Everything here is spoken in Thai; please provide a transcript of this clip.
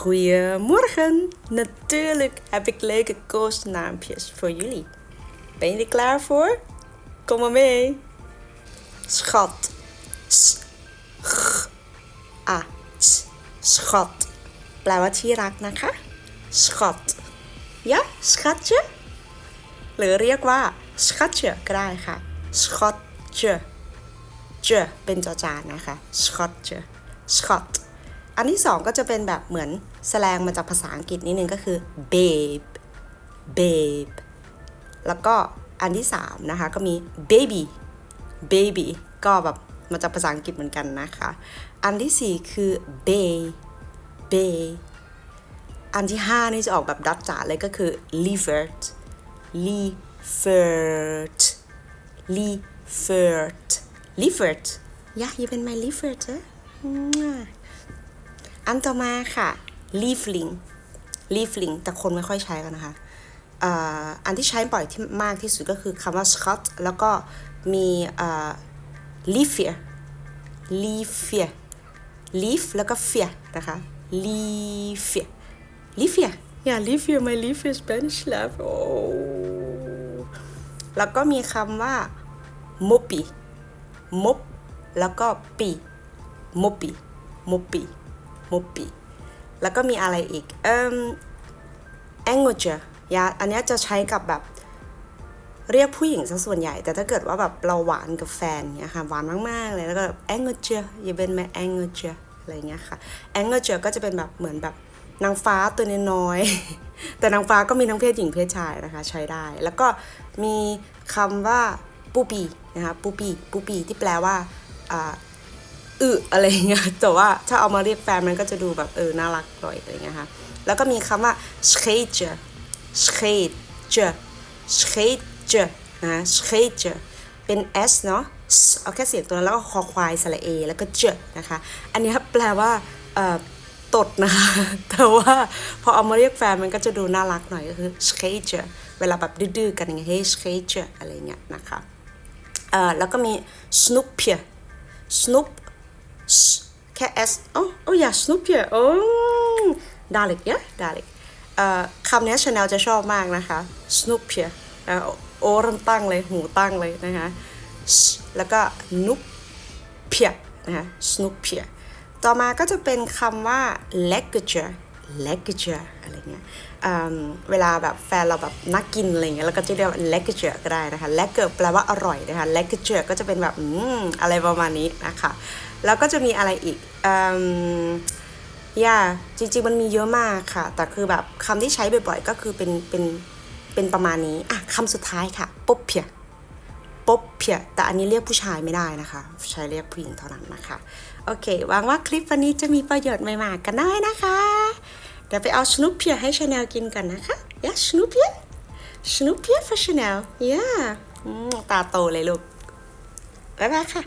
Goedemorgen. Natuurlijk heb ik leuke koosnaampjes voor jullie. Ben je er klaar voor? Kom maar mee. Schat. S. G. A. S. Schat. แปลว่าที่รักนะคะ schat ยะ schatje หรือเรียกว่า schatje ก็ได้ค่ะ schatje เจเป็นจอจานนะคะ schatje schat อันที่สองก็จะเป็นแบบเหมือนแสลงมาจากภาษาอังกฤษนิดนึงก็คือ babe babe แล้วก็อันที่สามนะคะก็มี baby baby ก็แบบมาจากภาษาอังกฤษเหมือนกันนะคะ อันที่สี่คือ bay bay อันที่ห้านี่จะออกแบบดัตจ๋าเลยก็คือ lievert lievert lievert lievert ยะอยังเป็น my lievert เหรอ อันต่อมาค่ะ liefling liefling แต่คนไม่ค่อยใช้กันนะคะอ่าอันที่ใช้บ่อยที่มากที่สุดก็คือคำว่า Scott แล้วก็มีอ่า liefje liefje lief แล้วก็ fje นะคะ liefje liefje ja liefje my liefje Spanish love oh แล้วก็มีคำว่า moppie มบแล้วก็ปีมบ ปีมบปีแล้วก็มีอะไรอีกเอ่ม anger ยาอันนี้จะใช้กับแบบเรียกผู้หญิงซะส่วนใหญ่ แต่ถ้าเกิดว่าแบบเราหวานกับแฟนเนี่ยค่ะหวานมากๆเลยแล้วก็แบบ anger อย่าเป็นไหม anger อะไรเงี้ยค่ะ anger ก็จะเป็นแบบเหมือนแบบนางฟ้าตัวน้อยๆแต่นางฟ้าก็มีทั้งเพศหญิงเพศชายนะคะใช้ได้ แล้วก็มีคำว่าปูปีนะคะปูปีปูปีที่แปลว่า อ่าอึอะไรเงี้ยแต่ว่าถ้าเอามาเรียกแฟนมันก็จะดูแบบเออน่ารักหน่อยอะไรเงี้ยค่ะแล้วก็มีคำว่า s c h e e t e s c h e e t e s c h e e t e นะ s c h e e t e เป็น s เนาะเอาแค่เสียงตัวนั้นแล้วก็คอควายสระเอแล้วก็เจนะคะ อันนี้แปลว่าเอ่อตดนะคะ แต่ว่าพอเอามาเรียกแฟนมันก็จะดูน่ารักหน่อยก็คือ scheetje เวลาแบบดื้อๆกันอย่างเงี้ย hey scheetje อะไรเงี้ยนะคะเอ่อแล้วก็มี snoepje snoep แค่ s โอ้โอ้อย่าสนุปเยอะโอ้ดาลิกยะดาลิกเอ่อคำนี้ชาแนลจะชอบมากนะคะ snoepje เอ่อโอ้รันตั้งเลยหูตั้งเลยนะคะแล้วก็นุปเพียนะคะสนุปเพียต่อมาก็จะเป็นคำว่า lecture lekkertje อะไรเงี้ยเวลาแบบแฟนเราแบบนักกินอะไรเงี้ยเราก็จะเรียกว่า lekkertje ก็ได้นะคะ lekker แปลว่าอร่อยนะคะ lekkertje ก็จะเป็นแบบอืมอะไรประมาณนี้นะคะ แล้วก็จะมีอะไรอีกอืมย่าจริงๆมันมีเยอะมากค่ะ แต่คือแบบคำที่ใช้บ่อยๆ ก็คือเป็นเป็นเป็นประมาณนี้อะคำสุดท้ายค่ะปุ๊บเพียป๊บเพียแต่อันนี้เรียกผู้ชายไม่ได้นะคะ ใช้เรียกผู้หญิงเท่านั้นนะคะ โอเคหวังว่าคลิปวันนี้จะมีประโยชน์ใหม่ๆกันได้นะคะ เดี๋ยวไปเอาชนุปเพียให้ชาแนลกินกันนะคะยะชนุปเพียชนุปเพีย for Chanel ย่าตาโตเลยลูกบ๊ายบายค่ะ